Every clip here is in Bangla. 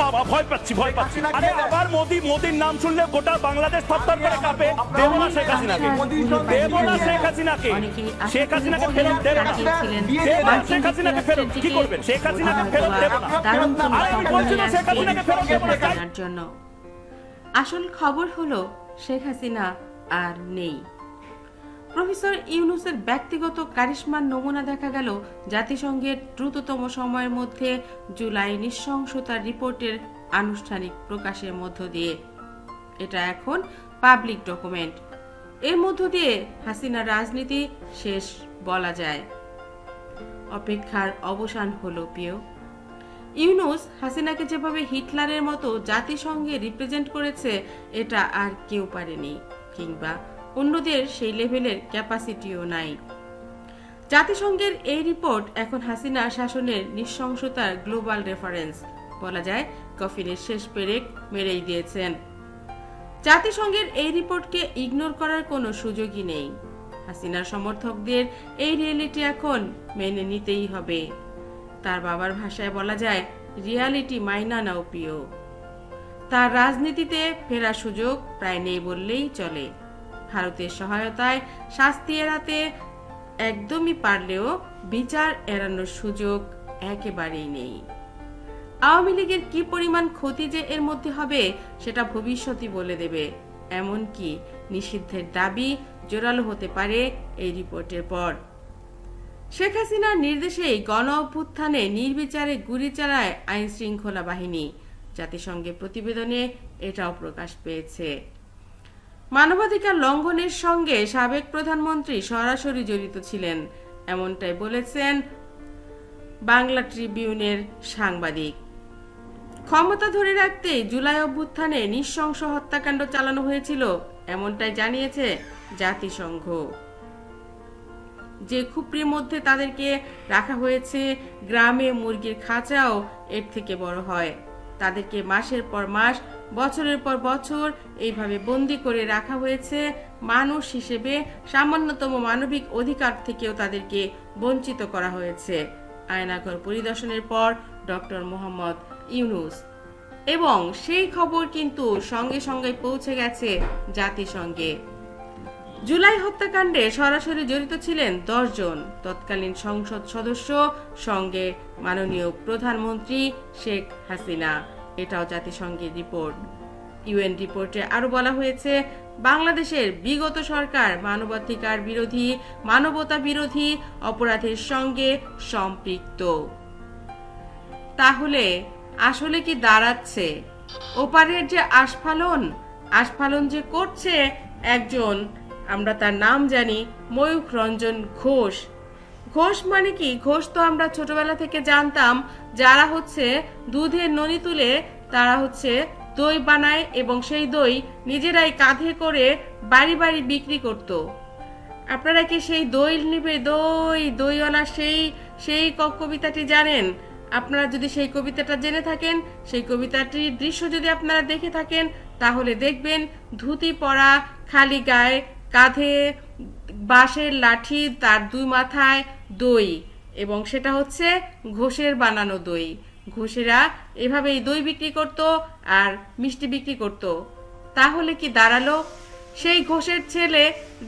বাবা ভয় পাচ্ছি ভয় পাচ্ছি। আরে আবার মোদি মোদির নাম শুনলে গোটা বাংলাদেশ থরথর করে কাঁপে। দেবো না শেখ হাসিনাকে। দেবো না শেখ হাসিনাকে। শেখ হাসিনাকে ফেরত দেবো না। দেবো না শেখ হাসিনাকে ফেরত কি করবেন? শেখ হাসিনাকে ফেরত দেবো না। আরে আমি বলছি না শেখ হাসিনাকে ফেরত দেবো না জন্য। আসল খবর হলো শেখ হাসিনা আর নেই। প্রফেসর ইউনুসের ব্যক্তিগত কারিশমার নমুনা দেখা গেল জাতিসংঘের দ্রুততম সময়ের মধ্যে জুলাই নৃশংসতার রিপোর্টের আনুষ্ঠানিক প্রকাশের মধ্য দিয়ে। এটা এখন পাবলিক ডকুমেন্ট। এর মধ্য দিয়ে হাসিনার রাজনীতি শেষ বলা যায়। অপেক্ষার অবসান হলো প্রিয়। ইউনুস হাসিনাকে যেভাবে হিটলারের মতো জাতিসংঘে রিপ্রেজেন্ট করেছে, এটা আর কেউ পারেনি, কিংবা অন্যদের সেই লেভেলের ক্যাপাসিটিও নাই। জাতিসংঘের এই রিপোর্ট এখন হাসিনা শাসনের নৃশংসতার গ্লোবাল রেফারেন্স, বলা যায় কফিনের শেষ পেরেক মেরেই দিয়েছেন। জাতিসংঘের এই রিপোর্টকে ইগনোর করার কোনো সুযোগই নেই। হাসিনার সমর্থকদের এই রিয়েলিটি এখন মেনে নিতেই হবে। তার বাবার ভাষায় বলা যায়, রিয়ালিটি মাইনা নাও প্রিয় তার রাজনীতিতে ফেরার সুযোগ প্রায় নেই বললেই চলে। ভারতের সহায়তায় শাস্তি এড়াতে একদমই পারলেও বিচার এড়ানোর সুযোগ একেবারেই নেই। আওয়ামী লীগের কি পরিমাণ ক্ষতি যে এর মধ্যে হবে, সেটা ভবিষ্যতই বলে দেবে। এমনকি নিষিদ্ধের দাবি জোরালো হতে পারে এই রিপোর্টের পর। শেখ হাসিনার নির্দেশেই গণ অভ্যুত্থানে নির্বিচারে গুলি চালায় আইন শৃঙ্খলা বাহিনী। জাতিসংঘের প্রতিবেদনে এটাও প্রকাশ পেয়েছে। মানবাধিকার লঙ্ঘনের সঙ্গে সাবেক প্রধানমন্ত্রী সরাসরি জড়িত ছিলেন, এমনটাই বলেছেন বাংলা ট্রিবিউনের সাংবাদিক। ক্ষমতা ধরে রাখতে জুলাই অভ্যুত্থানে নৃশংস হত্যাকাণ্ড চালানো হয়েছিল, এমনটাই জানিয়েছে জাতিসংঘ। যে খুপড়ির মধ্যে তাদেরকে রাখা হয়েছে গ্রামে মুরগির খাঁচাও এর থেকে বড় হয়। তাদেরকে মাসের পর মাস, বছরের পর বছর এইভাবে বন্দি করে রাখা হয়েছে। মানুষ হিসেবে সামান্যতম মানবিক অধিকার থেকেও তাদেরকে বঞ্চিত করা হয়েছে। আয়নাঘর পরিদর্শনের পর ডক্টর মোহাম্মদ ইউনুস। এবং সেই খবর কিন্তু সঙ্গে সঙ্গে পৌঁছে গেছে জাতিসংঘে। জুলাই হত্যাকাণ্ডে সরাসরি জড়িত ছিলেন জন তৎকালীন সংসদ সদস্য, সঙ্গে মাননীয় প্রধানমন্ত্রী শেখ হাসিনা। এটাও জাতিসংঘের রিপোর্ট। ইউএন রিপোর্টে আরও বলা হয়েছে, বাংলাদেশের বিগত সরকার মানবাধিকার বিরোধী, মানবতা বিরোধী অপরাধের সঙ্গে সম্পৃক্ত। তাহলে আসলে কি দাঁড়াচ্ছে? ওপারের যে আস্ফালন আস্ফালন যে করছে একজন আমরা তার নাম জানি ময়ূখ রঞ্জন ঘোষ। ঘোষ মানে কি? ঘোষ তো আমরা ছোটবেলা থেকে জানতাম, যারা হচ্ছে দুধের ননি তুলে তারা হচ্ছে দই বানায় এবং সেই দই নিজেরাই কাঁধে করে বাড়ি বাড়ি বিক্রি করতো। আপনারা কি সেই দই নিবে? দই দই দইওয়ালা সেই সেই কবিতাটি জানেন? আপনারা যদি সেই কবিতাটা জেনে থাকেন, সেই কবিতাটির দৃশ্য যদি আপনারা দেখে থাকেন, তাহলে দেখবেন ধুতি পরা, খালি গায়ে কাঁধে বাঁশের লাঠি, তার দুই মাথায় দই এবং সেটা হচ্ছে ঘোষের বানানো দই। ঘোষেরা এভাবেই দই বিক্রি করত আর মিষ্টি বিক্রি করত। তাহলে কি দাঁড়াল? সেই ঘোষের ছেলে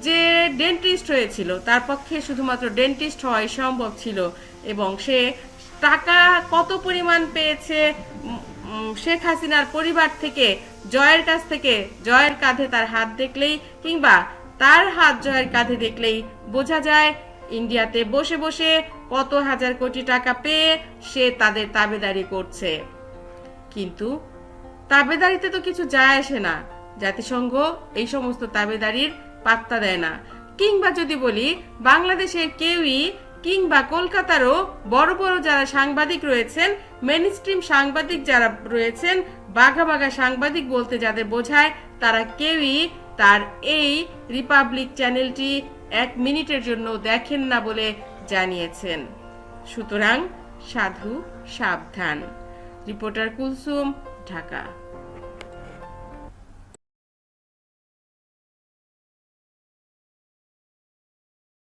যে ডেন্টিস্ট হয়েছিল, তার পক্ষে শুধুমাত্র ডেন্টিস্ট হওয়াই সম্ভব ছিল এবং সে টাকা কত পরিমাণ পেয়েছে শেখ হাসিনার পরিবার থেকে, জয়ের কাছ থেকে, জয়ের কাঁধে তার হাত দেখলেই কিংবা তার হাত জয়ের কাঁধে দেখলেই বোঝা যায় ইন্ডিয়াতে বসে বসে কত হাজার কোটি টাকা পেয়ে সে তাদের তাবেদারি করছে। কিন্তু তাবেদারিতে তো কিছু যায় আসে না। জাতিসংঘ এই সমস্ত তাবেদারির পাত্তা দেয় না। কিংবা যদি বলি বাংলাদেশের কেউই কিংবা কলকাতারও বড় বড় যারা সাংবাদিক রয়েছেন মেন স্ট্রিম সাংবাদিক যারা রয়েছেন, বাঘা বাঘা সাংবাদিক বলতে যাদের বোঝায়, তারা কেউই তার এই রিপাবলিক চ্যানেলটি এক মিনিটের জন্য দেখেন না বলে জানিয়েছেন। সুতরাং সাধু সাবধান। রিপোর্টার কুলসুম, ঢাকা।